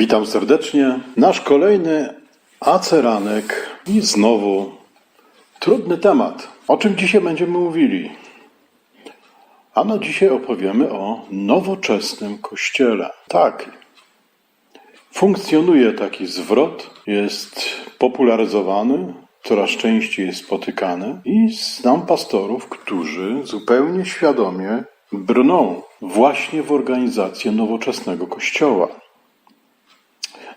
Witam serdecznie. Nasz kolejny aceranek i znowu trudny temat. O czym dzisiaj będziemy mówili? Ano dzisiaj opowiemy o nowoczesnym kościele. Tak, funkcjonuje taki zwrot, jest popularyzowany, coraz częściej jest spotykany i znam pastorów, którzy zupełnie świadomie brną właśnie w organizację nowoczesnego kościoła.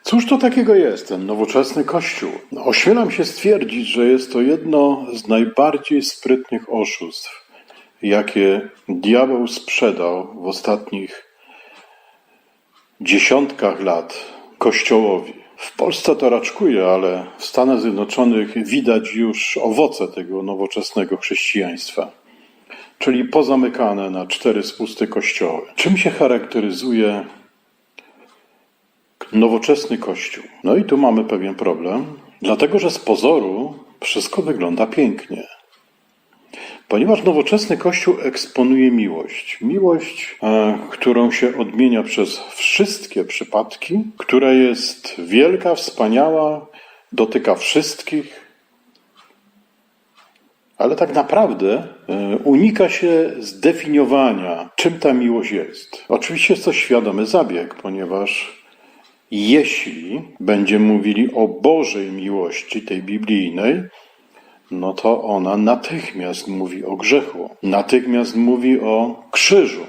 Cóż to takiego jest ten nowoczesny Kościół? Ośmielam się stwierdzić, że jest to jedno z najbardziej sprytnych oszustw, jakie diabeł sprzedał w ostatnich dziesiątkach lat Kościołowi. W Polsce to raczkuje, ale w Stanach Zjednoczonych widać już owoce tego nowoczesnego chrześcijaństwa, czyli pozamykane na cztery spusty kościoły. Czym się charakteryzuje nowoczesny kościół? No i tu mamy pewien problem, dlatego że z pozoru wszystko wygląda pięknie. Ponieważ nowoczesny Kościół eksponuje miłość. Miłość, e, którą się odmienia przez wszystkie przypadki, która jest wielka, wspaniała, dotyka wszystkich, ale tak naprawdę e, unika się zdefiniowania, czym ta miłość jest. Oczywiście jest to świadomy zabieg, ponieważ jeśli będziemy mówili o Bożej miłości, tej biblijnej, no to ona natychmiast mówi o grzechu, natychmiast mówi o krzyżu,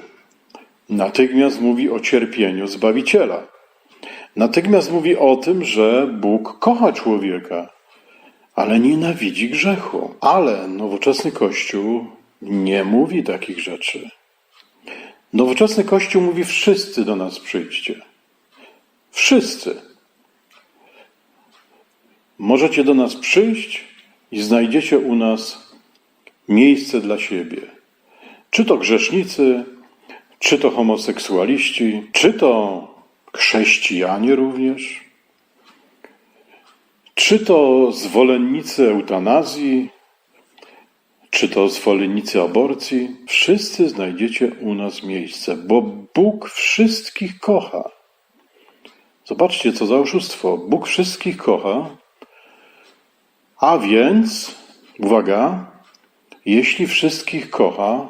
natychmiast mówi o cierpieniu Zbawiciela. Natychmiast mówi o tym, że Bóg kocha człowieka, ale nienawidzi grzechu. Ale nowoczesny Kościół nie mówi takich rzeczy. Nowoczesny Kościół mówi: Wszyscy do nas przyjdźcie. Wszyscy. Możecie do nas przyjść i znajdziecie u nas miejsce dla siebie. Czy to grzesznicy, czy to homoseksualiści, czy to chrześcijanie również, czy to zwolennicy eutanazji, czy to zwolennicy aborcji. Wszyscy znajdziecie u nas miejsce, bo Bóg wszystkich kocha. Zobaczcie, co za oszustwo. Bóg wszystkich kocha, a więc, uwaga, jeśli wszystkich kocha,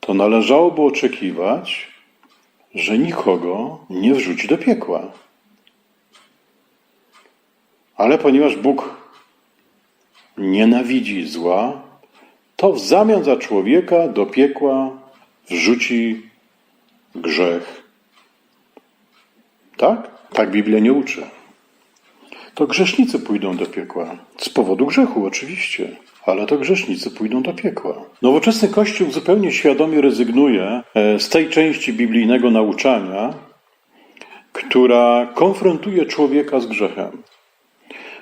to należałoby oczekiwać, że nikogo nie wrzuci do piekła. Ale ponieważ Bóg nienawidzi zła, to w zamian za człowieka do piekła wrzuci grzech. Tak? Tak Biblia nie uczy to grzesznicy pójdą do piekła. Z powodu grzechu, oczywiście, ale to grzesznicy pójdą do piekła. Nowoczesny Kościół zupełnie świadomie rezygnuje e, z tej części biblijnego nauczania, która konfrontuje człowieka z grzechem,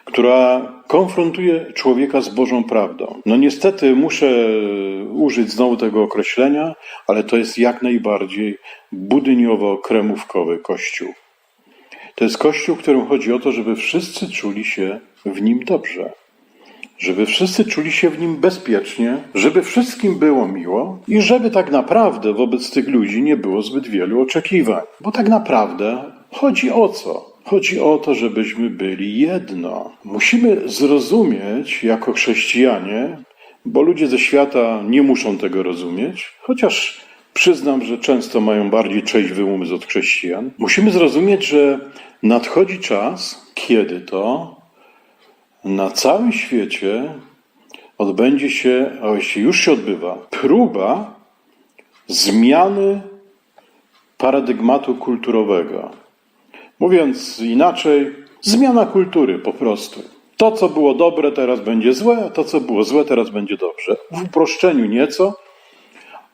która konfrontuje człowieka z Bożą prawdą. No niestety muszę użyć znowu tego określenia, ale to jest jak najbardziej budyniowo-kremówkowy Kościół. To jest Kościół, w którym chodzi o to, żeby wszyscy czuli się w nim dobrze. Żeby wszyscy czuli się w nim bezpiecznie, żeby wszystkim było miło i żeby tak naprawdę wobec tych ludzi nie było zbyt wielu oczekiwań. Bo tak naprawdę chodzi o co? Chodzi o to, żebyśmy byli jedno. Musimy zrozumieć jako chrześcijanie, bo ludzie ze świata nie muszą tego rozumieć, chociaż Przyznam, że często mają bardziej trzeźwy umysł od chrześcijan. Musimy zrozumieć, że nadchodzi czas, kiedy to na całym świecie odbędzie się, a właściwie już się odbywa, próba zmiany paradygmatu kulturowego. Mówiąc inaczej, zmiana kultury po prostu. To, co było dobre, teraz będzie złe, a to, co było złe, teraz będzie dobrze. W uproszczeniu nieco,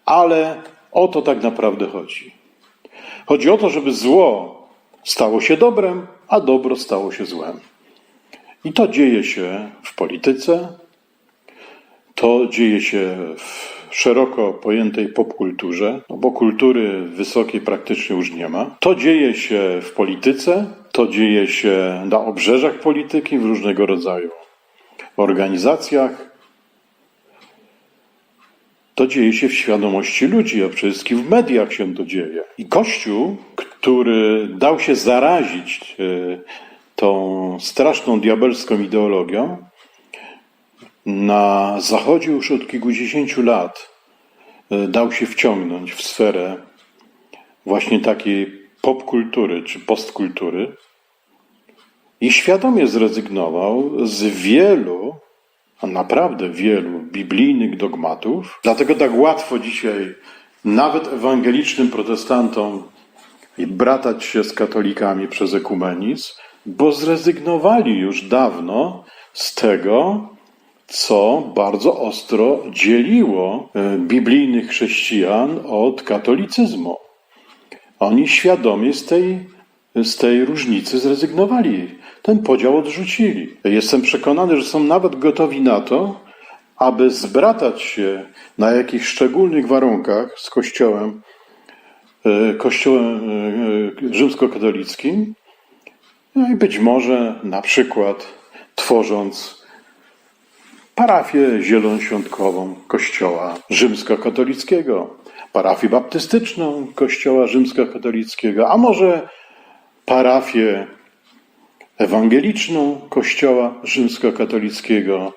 ale o to tak naprawdę chodzi. Chodzi o to, żeby zło stało się dobrem, a dobro stało się złem. I to dzieje się w polityce, to dzieje się w szeroko pojętej popkulturze, no bo kultury wysokiej praktycznie już nie ma. To dzieje się w polityce, to dzieje się na obrzeżach polityki, w różnego rodzaju organizacjach. To dzieje się w świadomości ludzi, a przede wszystkim w mediach się to dzieje. I Kościół, który dał się zarazić e, tą straszną diabelską ideologią, na zachodzie już od kilkudziesięciu lat e, dał się wciągnąć w sferę właśnie takiej popkultury czy postkultury i świadomie zrezygnował z wielu, a naprawdę wielu biblijnych dogmatów. Dlatego tak łatwo dzisiaj nawet ewangelicznym protestantom bratać się z katolikami przez ekumenizm, bo zrezygnowali już dawno z tego, co bardzo ostro dzieliło e, biblijnych chrześcijan od katolicyzmu. Oni świadomie z tej, z tej różnicy zrezygnowali. Ten podział odrzucili. Jestem przekonany, że są nawet gotowi na to, aby zbratać się na jakichś szczególnych warunkach z Kościołem, e, Kościołem e, rzymskokatolickim, no i być może na przykład tworząc parafię zielonoświątkową Kościoła rzymskokatolickiego, parafię baptystyczną Kościoła rzymskokatolickiego, a może parafię ewangeliczną Kościoła rzymskokatolickiego,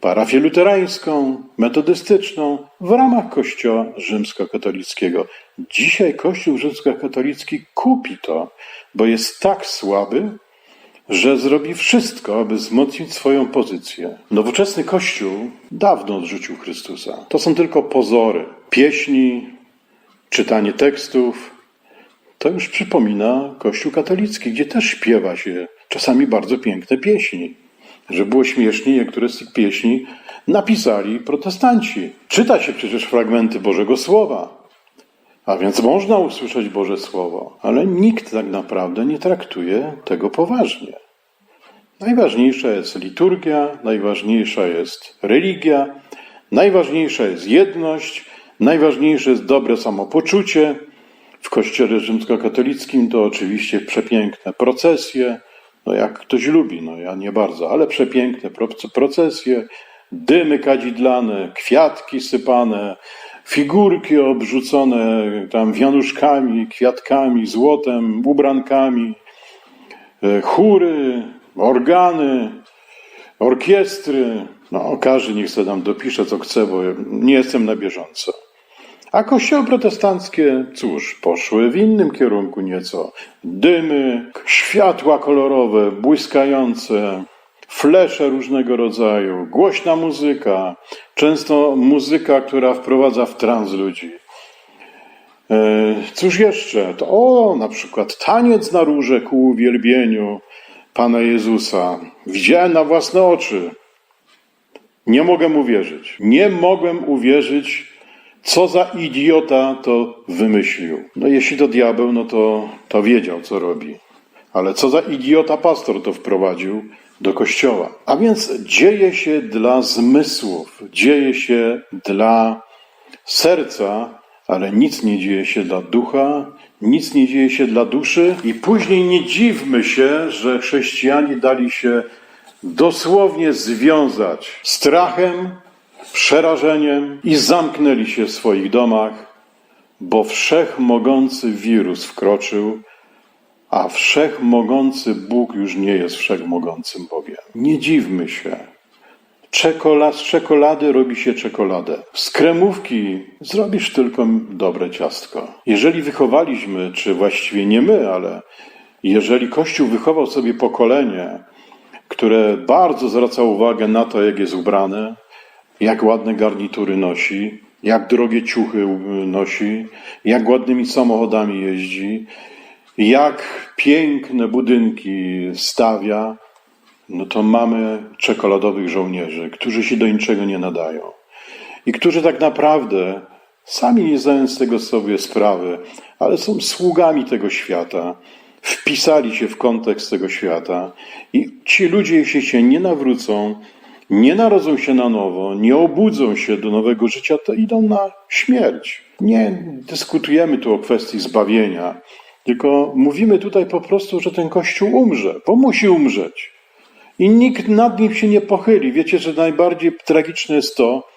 parafię luterańską, metodystyczną w ramach Kościoła rzymskokatolickiego. Dzisiaj Kościół rzymskokatolicki kupi to, bo jest tak słaby, że zrobi wszystko, aby wzmocnić swoją pozycję. Nowoczesny Kościół dawno odrzucił Chrystusa. To są tylko pozory. Pieśni, czytanie tekstów. To już przypomina Kościół katolicki, gdzie też śpiewa się czasami bardzo piękne pieśni. Że było śmiesznie, niektóre z tych pieśni napisali protestanci. Czyta się przecież fragmenty Bożego Słowa. A więc można usłyszeć Boże Słowo, ale nikt tak naprawdę nie traktuje tego poważnie. Najważniejsza jest liturgia, najważniejsza jest religia, najważniejsza jest jedność, najważniejsze jest dobre samopoczucie. W kościele rzymskokatolickim to oczywiście przepiękne procesje, no jak ktoś lubi, no ja nie bardzo, ale przepiękne procesje, dymy kadzidlane, kwiatki sypane, figurki obrzucone tam wianuszkami, kwiatkami, złotem, ubrankami, e, chóry, organy, orkiestry. No, każdy niech sobie tam dopisze, co chce, bo nie jestem na bieżąco. A kościoły protestanckie, cóż, poszły w innym kierunku nieco. Dymy, światła kolorowe, błyskające, flesze różnego rodzaju, głośna muzyka, często muzyka, która wprowadza w trans ludzi. E, cóż jeszcze? To, o, na przykład taniec na róże ku uwielbieniu Pana Jezusa. Widziałem na własne oczy. Nie mogłem uwierzyć. Nie mogłem uwierzyć, co za idiota to wymyślił. No jeśli to diabeł, no to, to wiedział, co robi. Ale co za idiota pastor to wprowadził do kościoła. A więc dzieje się dla zmysłów, dzieje się dla serca, ale nic nie dzieje się dla ducha, nic nie dzieje się dla duszy, i później nie dziwmy się, że chrześcijanie dali się dosłownie związać strachem, przerażeniem i zamknęli się w swoich domach, bo wszechmogący wirus wkroczył, a wszechmogący Bóg już nie jest wszechmogącym Bogiem. Nie dziwmy się. Czekolad, z czekolady robi się czekoladę. Z kremówki zrobisz tylko dobre ciastko. Jeżeli wychowaliśmy, czy właściwie nie my, ale jeżeli Kościół wychował sobie pokolenie, które bardzo zwraca uwagę na to, jak jest ubrane, jak ładne garnitury nosi, jak drogie ciuchy nosi, jak ładnymi samochodami jeździ, jak piękne budynki stawia, no to mamy czekoladowych żołnierzy, którzy się do niczego nie nadają. I którzy tak naprawdę sami nie zdają z tego sobie sprawy, ale są sługami tego świata, wpisali się w kontekst tego świata i ci ludzie, jeśli się nie nawrócą, nie narodzą się na nowo, nie obudzą się do nowego życia, to idą na śmierć. Nie dyskutujemy tu o kwestii zbawienia, tylko mówimy tutaj po prostu, że ten Kościół umrze, bo musi umrzeć. I nikt nad nim się nie pochyli. Wiecie, że najbardziej tragiczne jest to,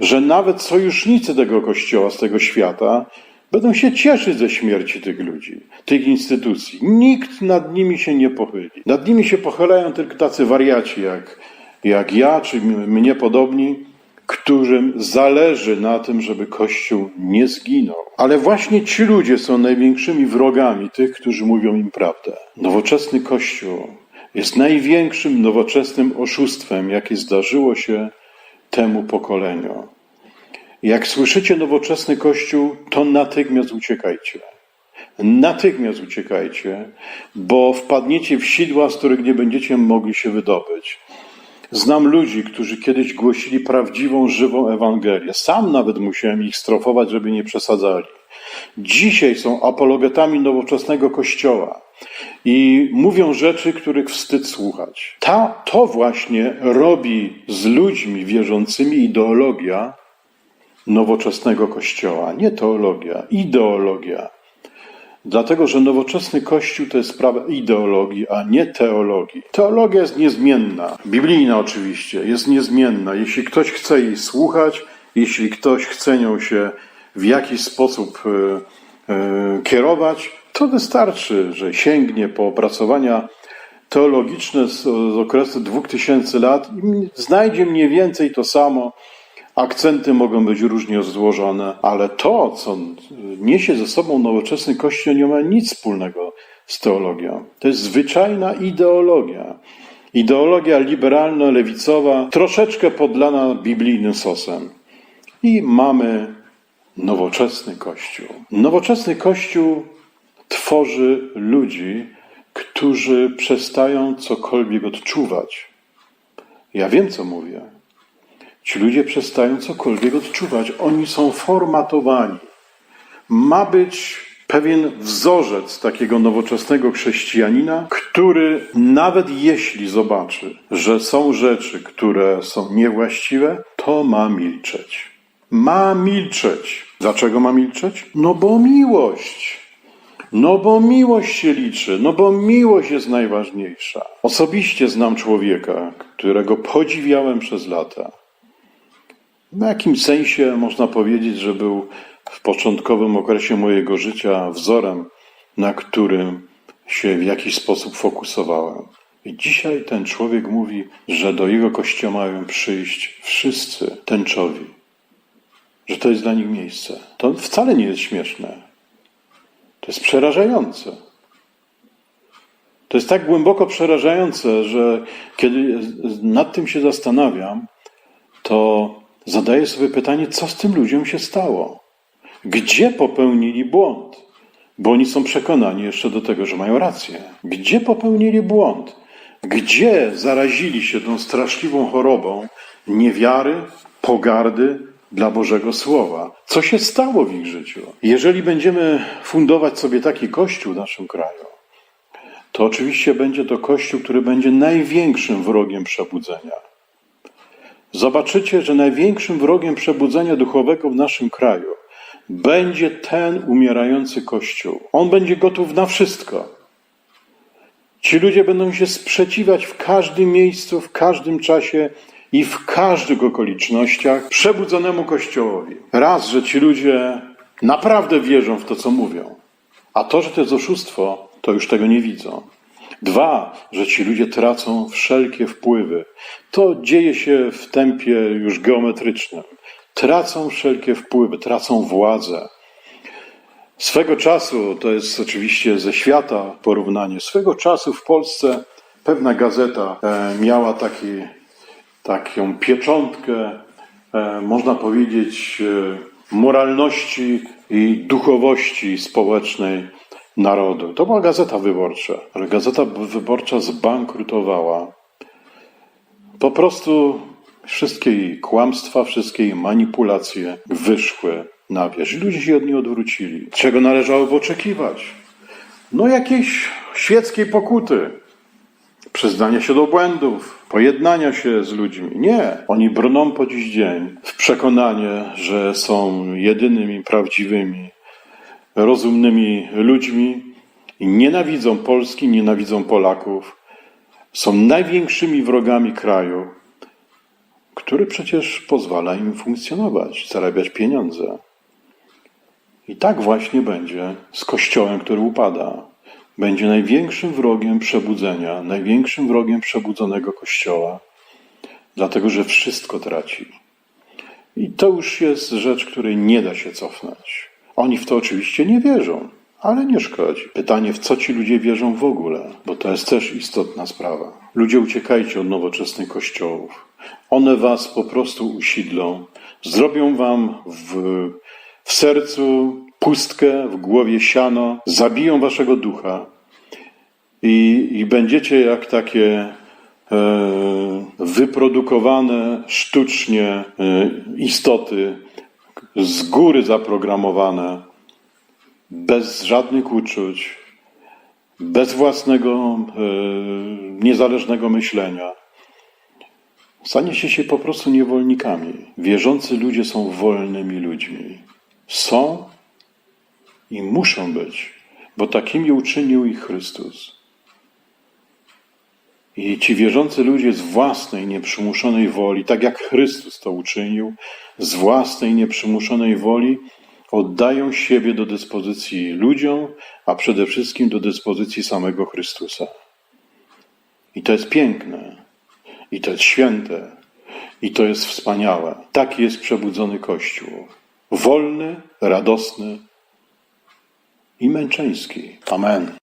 że nawet sojusznicy tego kościoła z tego świata będą się cieszyć ze śmierci tych ludzi, tych instytucji. Nikt nad nimi się nie pochyli. Nad nimi się pochylają tylko tacy wariaci jak, jak ja, czy mnie podobni, którym zależy na tym, żeby Kościół nie zginął. Ale właśnie ci ludzie są największymi wrogami tych, którzy mówią im prawdę. Nowoczesny Kościół jest największym nowoczesnym oszustwem, jakie zdarzyło się temu pokoleniu. Jak słyszycie nowoczesny Kościół, to natychmiast uciekajcie. Natychmiast uciekajcie, bo wpadniecie w sidła, z których nie będziecie mogli się wydobyć. Znam ludzi, którzy kiedyś głosili prawdziwą, żywą Ewangelię. Sam nawet musiałem ich strofować, żeby nie przesadzali. Dzisiaj są apologetami nowoczesnego Kościoła i mówią rzeczy, których wstyd słuchać. Ta, to właśnie robi z ludźmi wierzącymi ideologia nowoczesnego Kościoła. Nie teologia, ideologia. Dlatego, że nowoczesny Kościół to jest sprawa ideologii, a nie teologii. Teologia jest niezmienna, biblijna oczywiście, jest niezmienna. Jeśli ktoś chce jej słuchać, jeśli ktoś chce nią się w jakiś sposób y, y, kierować, to wystarczy, że sięgnie po opracowania teologiczne z, z okresu 2000 lat i znajdzie mniej więcej to samo, Akcenty mogą być różnie złożone, ale to, co niesie ze sobą nowoczesny Kościół, nie ma nic wspólnego z teologią. To jest zwyczajna ideologia. Ideologia liberalno-lewicowa, troszeczkę podlana biblijnym sosem. I mamy nowoczesny Kościół. Nowoczesny Kościół tworzy ludzi, którzy przestają cokolwiek odczuwać. Ja wiem, co mówię. Ci ludzie przestają cokolwiek odczuwać. Oni są formatowani. Ma być pewien wzorzec takiego nowoczesnego chrześcijanina, który nawet jeśli zobaczy, że są rzeczy, które są niewłaściwe, to ma milczeć. Ma milczeć. Dlaczego ma milczeć? No bo miłość. No bo miłość się liczy, no bo miłość jest najważniejsza. Osobiście znam człowieka, którego podziwiałem przez lata. W jakimś sensie można powiedzieć, że był w początkowym okresie mojego życia wzorem, na którym się w jakiś sposób fokusowałem. I dzisiaj ten człowiek mówi, że do jego kościoła mają przyjść wszyscy tęczowi, że to jest dla nich miejsce. To wcale nie jest śmieszne. To jest przerażające. To jest tak głęboko przerażające, że kiedy nad tym się zastanawiam, to zadaję sobie pytanie, co z tym ludziom się stało? Gdzie popełnili błąd? Bo oni są przekonani jeszcze do tego, że mają rację. Gdzie popełnili błąd? Gdzie zarazili się tą straszliwą chorobą niewiary, pogardy dla Bożego Słowa? Co się stało w ich życiu? Jeżeli będziemy fundować sobie taki kościół w naszym kraju, to oczywiście będzie to kościół, który będzie największym wrogiem przebudzenia. Zobaczycie, że największym wrogiem przebudzenia duchowego w naszym kraju będzie ten umierający Kościół. On będzie gotów na wszystko. Ci ludzie będą się sprzeciwiać w każdym miejscu, w każdym czasie i w każdych okolicznościach przebudzonemu Kościołowi. Raz, że ci ludzie naprawdę wierzą w to, co mówią, a to, że to jest oszustwo, to już tego nie widzą. Dwa, że ci ludzie tracą wszelkie wpływy. To dzieje się w tempie już geometrycznym. Tracą wszelkie wpływy, tracą władzę. Swego czasu, to jest oczywiście ze świata porównanie, swego czasu w Polsce pewna gazeta e, miała taki, taką pieczątkę, e, można powiedzieć, e, moralności i duchowości społecznej narodu. To była gazeta wyborcza, ale gazeta wyborcza zbankrutowała. Po prostu wszystkie jej kłamstwa, wszystkie jej manipulacje wyszły na wierzch. Ludzie się od niej odwrócili. Czego należałoby oczekiwać? No jakiejś świeckiej pokuty, przyznania się do błędów, pojednania się z ludźmi. Nie, oni brną po dziś dzień w przekonanie, że są jedynymi prawdziwymi rozumnymi ludźmi nienawidzą Polski, nienawidzą Polaków. Są największymi wrogami kraju. który przecież pozwala im funkcjonować, zarabiać pieniądze. I tak właśnie będzie z Kościołem, który upada. Będzie największym wrogiem przebudzenia, największym wrogiem przebudzonego Kościoła, dlatego że wszystko traci. I to już jest rzecz, której nie da się cofnąć. Oni w to oczywiście nie wierzą, ale nie szkodzi. Pytanie, w co ci ludzie wierzą w ogóle, bo to jest też istotna sprawa. Ludzie, uciekajcie od nowoczesnych kościołów. One was po prostu usidlą, zrobią wam w, w sercu pustkę, w głowie siano, zabiją waszego ducha i, i będziecie jak takie e, wyprodukowane sztucznie e, istoty, z góry zaprogramowane, bez żadnych uczuć, bez własnego e, niezależnego myślenia. Staniecie się po prostu niewolnikami. Wierzący ludzie są wolnymi ludźmi. Są i muszą być, bo takimi uczynił ich Chrystus. I ci wierzący ludzie z własnej nieprzymuszonej woli, tak jak Chrystus to uczynił, z własnej nieprzymuszonej woli oddają siebie do dyspozycji ludziom, a przede wszystkim do dyspozycji samego Chrystusa. I to jest piękne, i to jest święte, i to jest wspaniałe. Taki jest przebudzony Kościół. Wolny, radosny i męczeński. Amen.